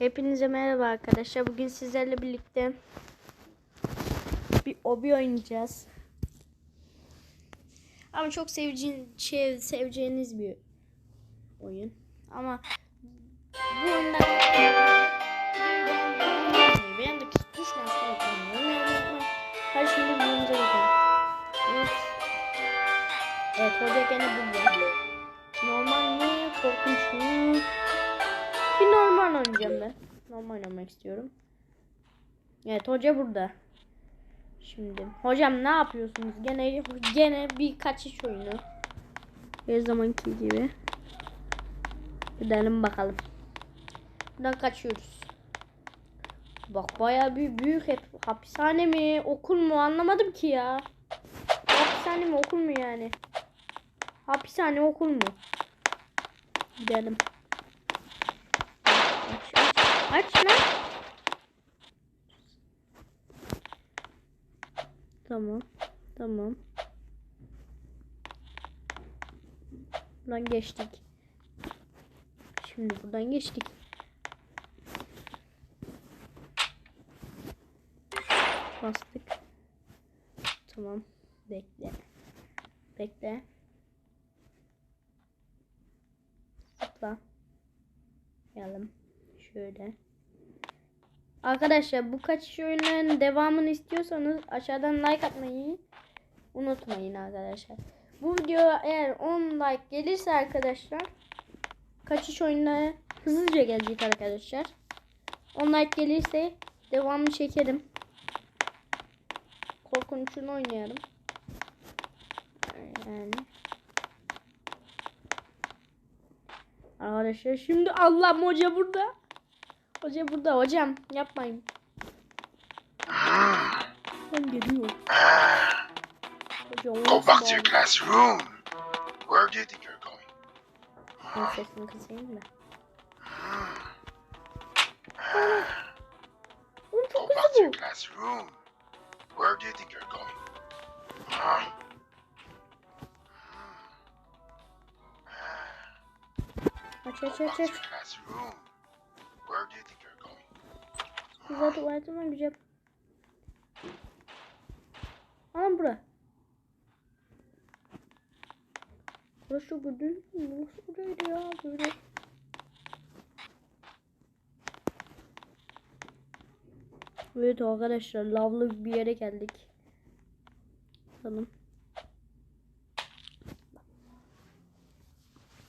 Hepinize merhaba arkadaşlar. Bugün sizlerle birlikte bir obi oynayacağız. Ama çok seveceğin, şey, seveceğiniz bir oyun. Ama bu benim de tuş yapıyorum. Her şeyi birbirimize bakalım. Evet. Evet. Normal mi? Korkunç mu? Bir normal oynayacağım ben. Normal oynamak istiyorum. Evet hoca burada. Şimdi hocam ne yapıyorsunuz? Gene gene bir kaçış oyunu. Her zamanki gibi. Gidelim bakalım. Buradan kaçıyoruz. Bak bayağı bir büyük hep hapishane mi okul mu anlamadım ki ya. Hapishane mi okul mu yani? Hapishane okul mu? Gidelim. Aç lan. Tamam. Tamam. Buradan geçtik. Şimdi buradan geçtik. Bastık. Tamam. Bekle. Bekle. Zıpla. Geldim. Şöyle. Arkadaşlar bu kaçış oyunlarının devamını istiyorsanız aşağıdan like atmayı unutmayın arkadaşlar. Bu video eğer 10 like gelirse arkadaşlar kaçış oyunları hızlıca gelecek arkadaşlar. 10 like gelirse devamını çekerim. Korkunçunu oynayalım. Yani. Arkadaşlar şimdi Allah hoca burada. Hoca burada hocam yapmayın. Ben geliyorum. Hoca o Go back to your classroom. Where do you think you're going? Ben sesini kısayım. Oğlum çok Go back to your classroom. Where do you think you're going? Aç Go aç back aç aç. Güzel tuvaletim var güzel. Anam bura. Burası gördün mü? Burası buraydı ya böyle. Evet arkadaşlar lavlı bir yere geldik. Bakalım.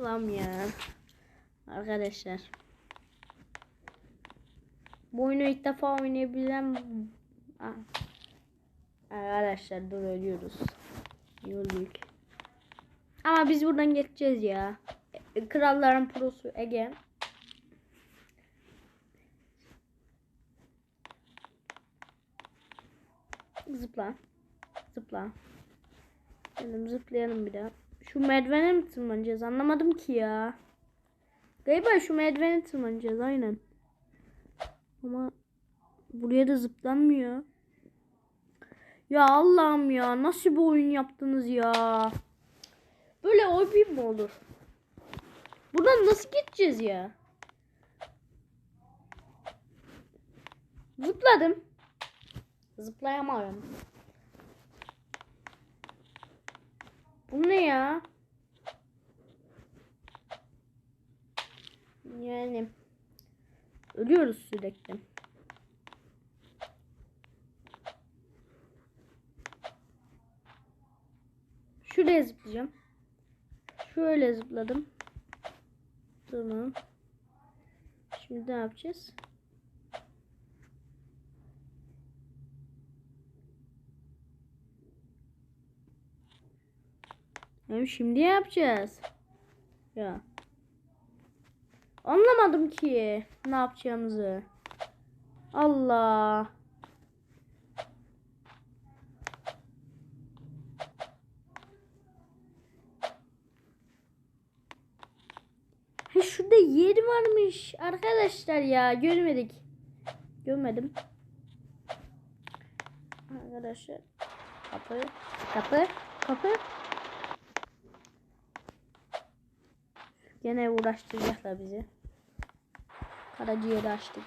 Lan ya. Arkadaşlar. Bu oyunu ilk defa oynayabilen. Arkadaşlar dur ölüyoruz. Yolduk. Ama biz buradan geçeceğiz ya. E, Kralların prosu Ege. Zıpla. Zıpla. Gelin zıplayalım bir daha. Şu merdivene mi tırmanacağız? Anlamadım ki ya. Galiba şu merdivene tırmanacağız aynen. Ama buraya da zıplanmıyor. Ya Allah'ım ya nasıl bir oyun yaptınız ya? Böyle oyun mu olur? Buradan nasıl gideceğiz ya? Zıpladım. Zıplayamıyorum. Bu ne ya? Yani ölüyoruz sürekli. Şuraya zıplayacağım. Şöyle zıpladım. Tamam. Şimdi ne yapacağız? Hem şimdi yapacağız? Ya. Anlamadım ki ne yapacağımızı. Allah. Ha şurada yeri varmış arkadaşlar ya görmedik. Görmedim. Arkadaşlar kapı kapı kapı Gene uğraştıracaklar bizi. Karaciğeri açtık.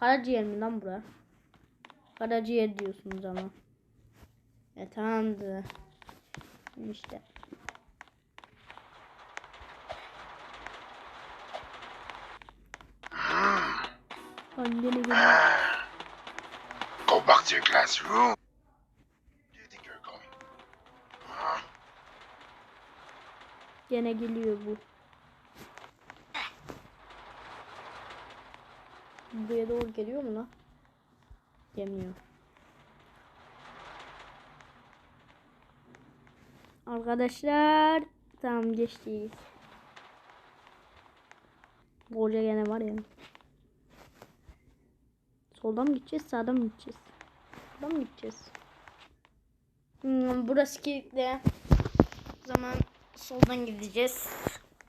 Karaciğer mi lan bura? Karaciğer diyorsunuz ama. E tamamdır. İşte. Gel. Go back to your classroom. Where do you think you're going? Huh? Gene geliyor bu. Buraya doğru geliyor mu lan? Gelmiyor. Arkadaşlar tamam geçtik. Hoca gene var ya. Soldan mı gideceğiz, sağdan mı gideceğiz? Soldan mı gideceğiz? Hmm, burası kilitli. Zaman soldan gideceğiz.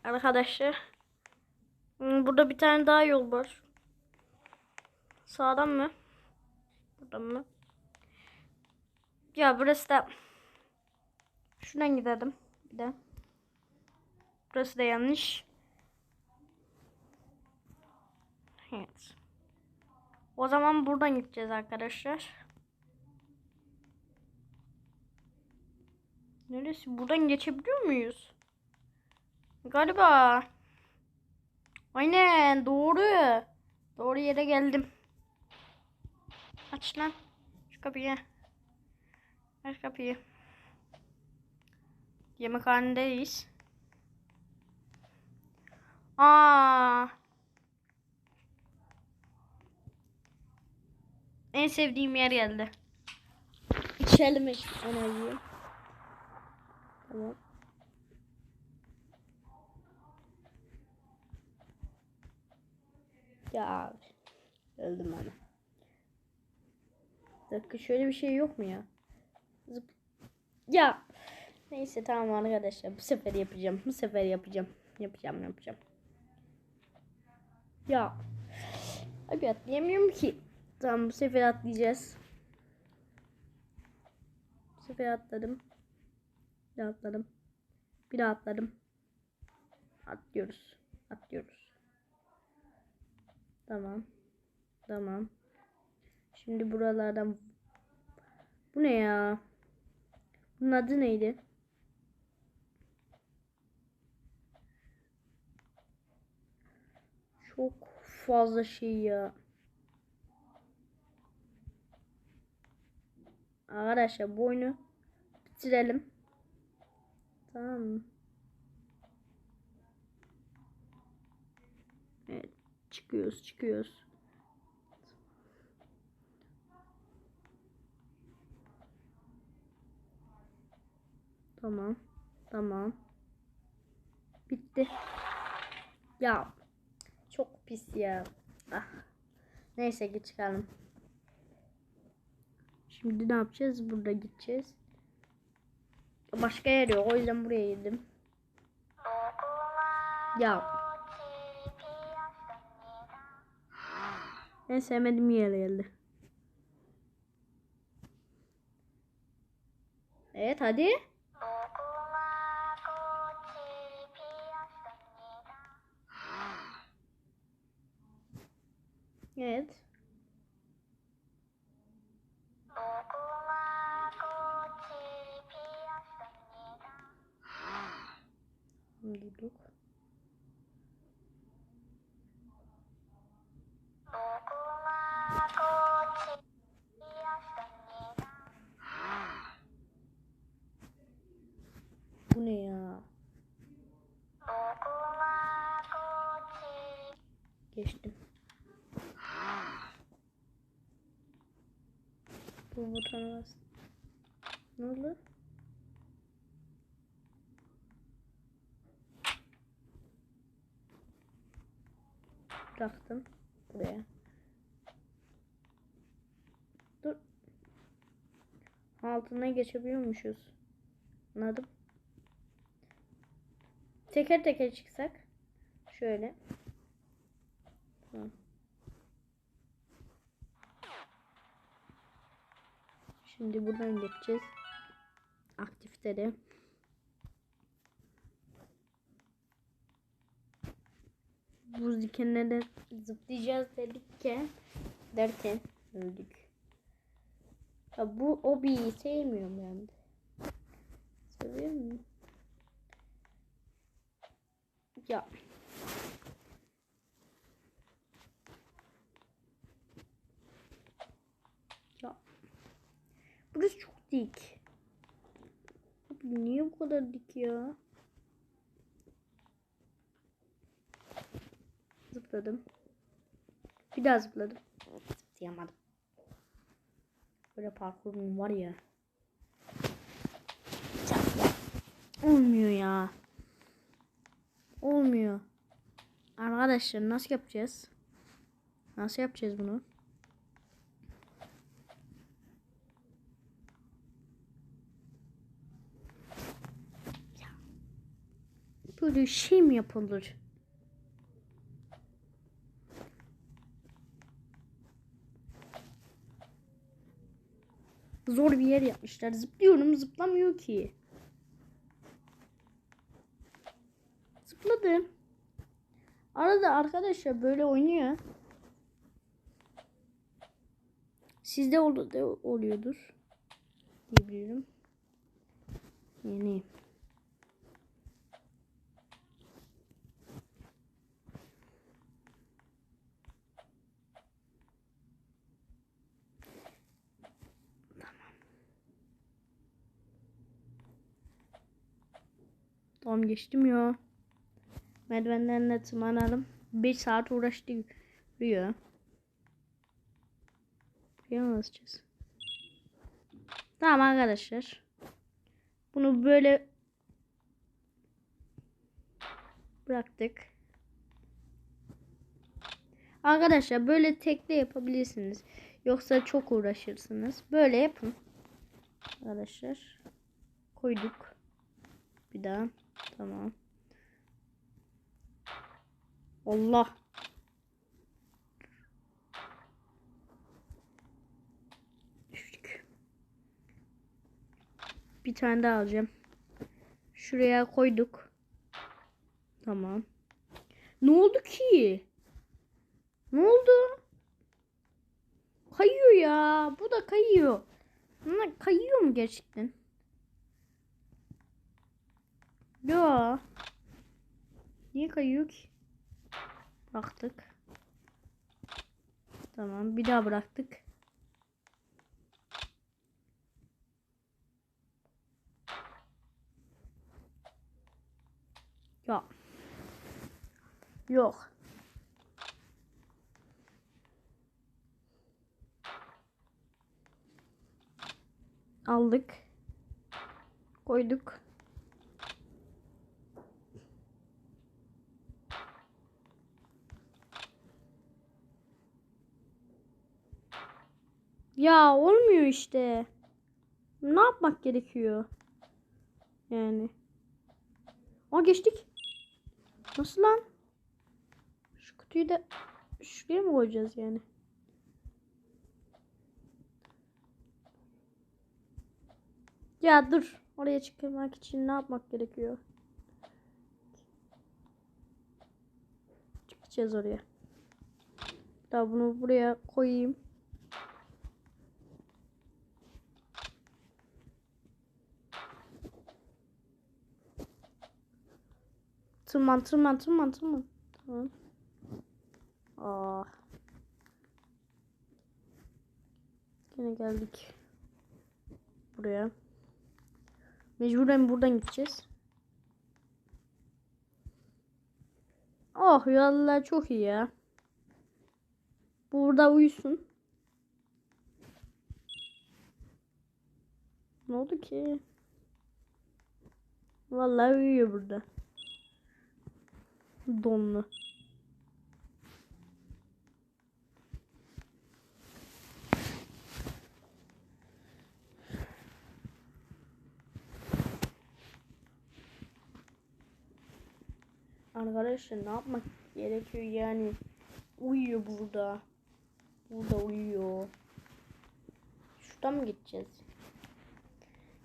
Arkadaşlar. Hmm, Burada bir tane daha yol var. Sağdan mı? Buradan mı? Ya burası da şuradan gidelim. Bir de. Burası da yanlış. Evet. O zaman buradan gideceğiz arkadaşlar. Neresi? Buradan geçebiliyor muyuz? Galiba. Aynen doğru. Doğru yere geldim. Aç lan. Şu kapıyı. Aç kapıyı. Yemekhanedeyiz. Aa. En sevdiğim yer geldi. İçelim enerjiyi. Tamam. Ya abi. Öldüm ama. Dakika şöyle bir şey yok mu ya? Zıp. Ya. Neyse tamam arkadaşlar. Bu sefer yapacağım. Bu sefer yapacağım. Yapacağım yapacağım. Ya. Abi atlayamıyorum ki. Tamam bu sefer atlayacağız. Bu sefer atladım. Bir daha atladım. Bir daha atladım. Atlıyoruz. Atlıyoruz. Tamam. Tamam. Şimdi buralardan Bu ne ya? Bunun adı neydi? Çok fazla şey ya. Arkadaşlar bu oyunu bitirelim. Tamam? Evet. Çıkıyoruz çıkıyoruz. Tamam. Tamam. Bitti. Ya. Çok pis ya. Ah. Neyse ki çıkalım. Şimdi ne yapacağız? Burada gideceğiz. Başka yer yok. O yüzden buraya girdim. Ya. En sevmediğim yere geldi. Evet hadi. Evet. Durduk. Bu butona bas. Ne oldu? Bıraktım buraya. Dur. Altına geçebiliyormuşuz. Anladım. Teker teker çıksak. Şöyle. Tamam. Şimdi buradan geçeceğiz. Aktifleri. buz dikenlere zıplayacağız dedikken derken öldük. Ya bu obiyi sevmiyorum de. Seviyor musun? Ya. Burası çok dik. Niye bu kadar dik ya? Zıpladım. Bir daha zıpladım. Zıplayamadım. Böyle parkurum var ya. Olmuyor ya. Olmuyor. Arkadaşlar nasıl yapacağız? Nasıl yapacağız bunu? Böyle şey mi yapılır? Zor bir yer yapmışlar. Zıplıyorum zıplamıyor ki. Zıpladım. Arada arkadaşlar böyle oynuyor. Sizde ol oluyordur. Diyebilirim. Yani. Tamam geçtim ya. Merdivenlerle tırmanalım. 5 saat. Buraya mı basacağız? Tamam arkadaşlar. Bunu böyle bıraktık. Arkadaşlar böyle tekle yapabilirsiniz. Yoksa çok uğraşırsınız. Böyle yapın. Arkadaşlar. Koyduk. Bir daha. Tamam. Allah. Düştük. Bir tane daha alacağım. Şuraya koyduk. Tamam. Ne oldu ki? Ne oldu? Kayıyor ya. Bu da kayıyor. Bunlar kayıyor mu gerçekten? Ya. Niye kayıyor ki? Bıraktık. Tamam bir daha bıraktık. Ya. Yok. Aldık. Koyduk. Ya olmuyor işte. Ne yapmak gerekiyor? Yani. Aa geçtik. Nasıl lan? Şu kutuyu da şuraya mı koyacağız yani? Ya dur. Oraya çıkmak için ne yapmak gerekiyor? Çıkacağız oraya. Daha bunu buraya koyayım. Tırman tırman tırman tırman. Tamam. Aa. Yine geldik. Buraya. Mecburen buradan gideceğiz. Oh yollar çok iyi ya. Burada uyusun. Ne oldu ki? Vallahi uyuyor burada. Donlu. Arkadaşlar ne yapmak gerekiyor yani? Uyuyor burada. Burada uyuyor. Şuradan mı gideceğiz?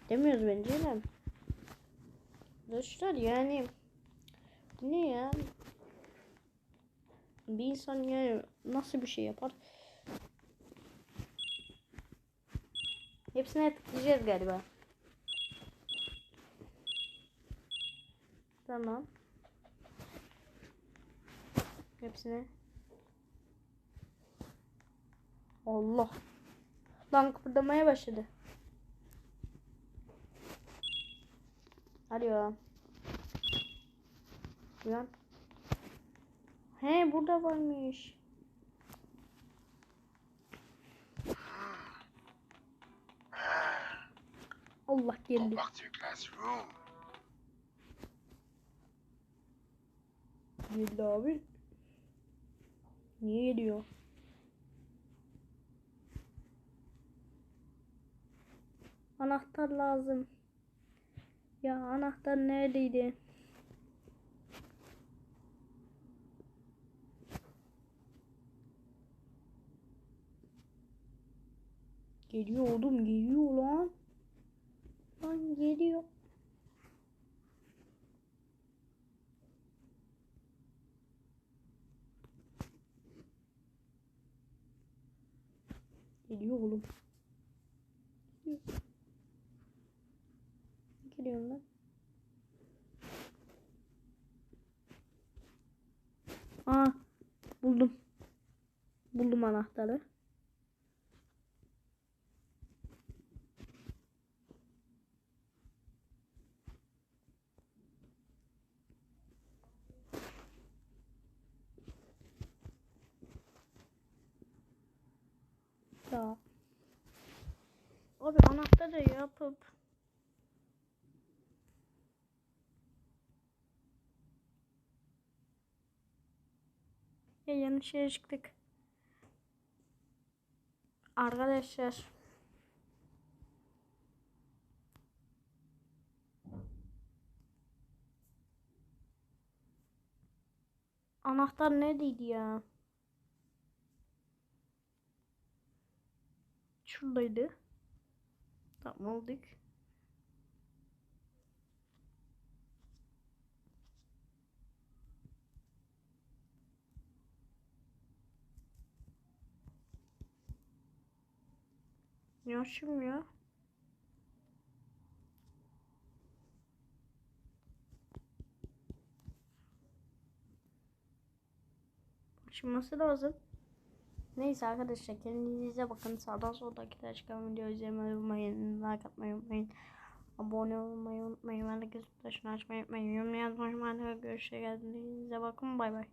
Demiyoruz bence de. Arkadaşlar yani ne ya? Bir insan yani nasıl bir şey yapar? Hepsine tıklayacağız galiba. Tamam. Hepsine. Allah. Lan kıpırdamaya başladı. Alo. Uyan. He burada varmış. Allah geldi. Geldi abi. Niye geliyor? Anahtar lazım. Ya anahtar neredeydi? Geliyor oğlum geliyor lan. Lan geliyor. Geliyor oğlum. Geliyor. Geliyorum lan. Aa buldum. Buldum anahtarı. Ya. Abi anahtarı yapıp Ya yanlış yere çıktık. Arkadaşlar. Anahtar neredeydi ya? Şuradaydı. Tamam aldık. Yaşım ya. Açılması lazım. Neyse arkadaşlar kendinize bakın. Sağdan soldaki taş çıkan videoyu izlemeyi unutmayın. Like atmayı unutmayın. Abone olmayı unutmayın. Ben de gözüm taşını açmayı unutmayın. Yorum yazmayı unutmayın. Görüşürüz. Kendinize bakın. Bay bay.